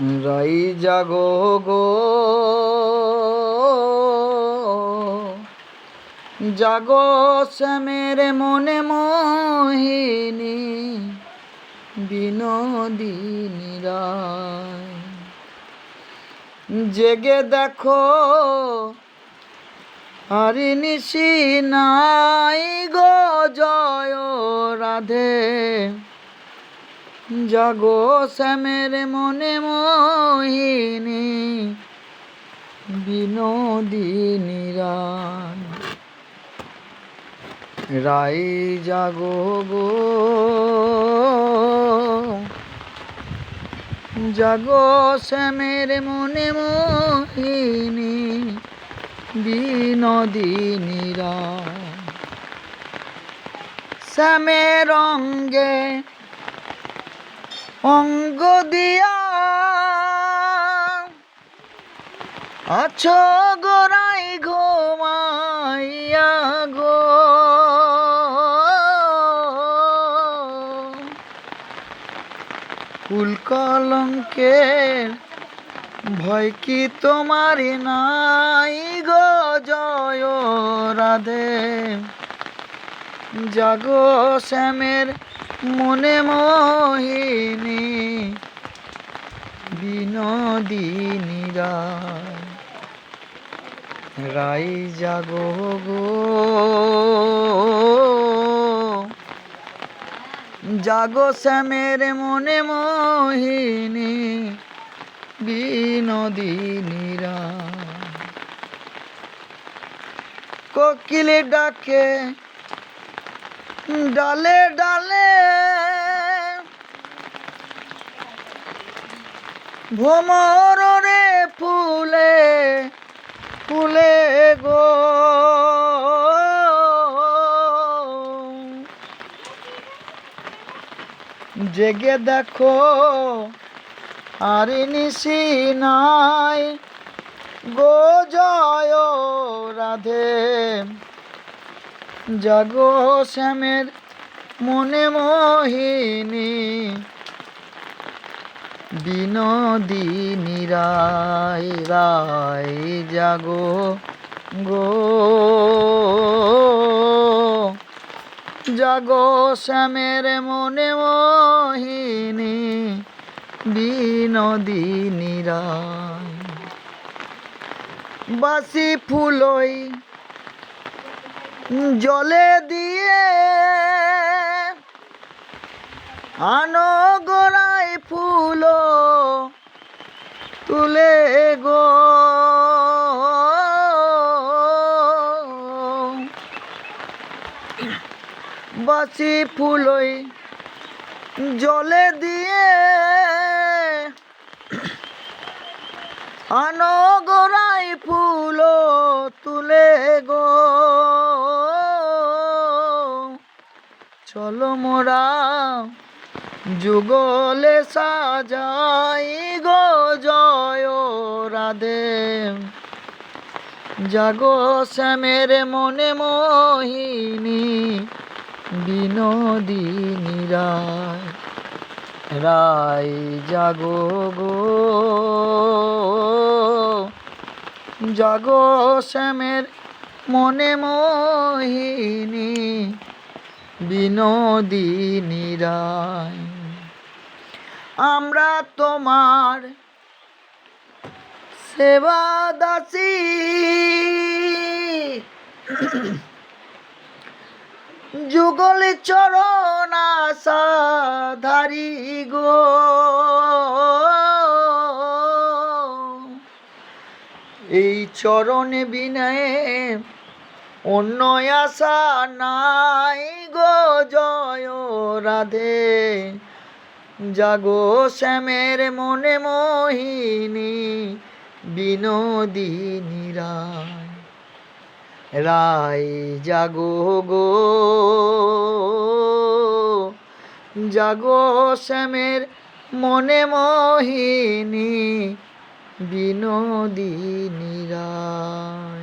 রাই জাগো গো। জাগো শ্যামের মনে মোহিনী, বিনোদিনী রায়। জেগে দেখো, আরি নিশি নাই গো জয় রাধে। জাগো শ্যামের মনে মোহিনী বিনোদিনী রাই জাগো গো, জাগো শ্যামের মনে মোহিনী বিনোদিনী শ্যামের অঙ্গে অঙ্গ দিয়া আছো গোরাই ঘুমাইয়া গো কুল কলঙ্কের ভয় কি তোমার নাই গো জয় রাধে। জাগো শ্যামের মনে মোহিনী বিনোদিনী রাই জাগো গো। জাগো শ্যামের মনে মোহিনী বিনোদিনী কোকিলে ডাকে ডালে ডালে ভ্রমর রে ফুলে ফুলে গো। জেগে দেখো, আর নিশি নাই গো জয় রাধে। জাগো শ্যামের মনে মোহিনী বিনোদিনী রায় রায় জাগো গো। জাগো শ্যামের মনে মোহিনী বিনোদিনী রায় বাসি ফুলই জলে দিয়ে আনো গোড়াই ফুল তুলে গো। বাসি ফুলই জলে দিয়ে আনো গোড়াই ফুল চলো মোরা যুগলে সাজাই গো জয় রাধে। জাগো শ্যামের মনে মোহিনী বিনোদিনী রায় রায় জাগো গো। জাগো শ্যামের মনে মোহিনী বিনোদিনী রায় আমরা তোমার সেবা দাসী। যুগল চরণ আশা ধারি গো। এই চরণে বিনয়ে অন্য আশা নাই গো জয় রাধে। জাগো শ্যামের মনে মোহিনী, বিনোদিনী রায়। রায় জাগো গো। জাগো শ্যামের মনে মোহিনী, বিনোদিনী রায়।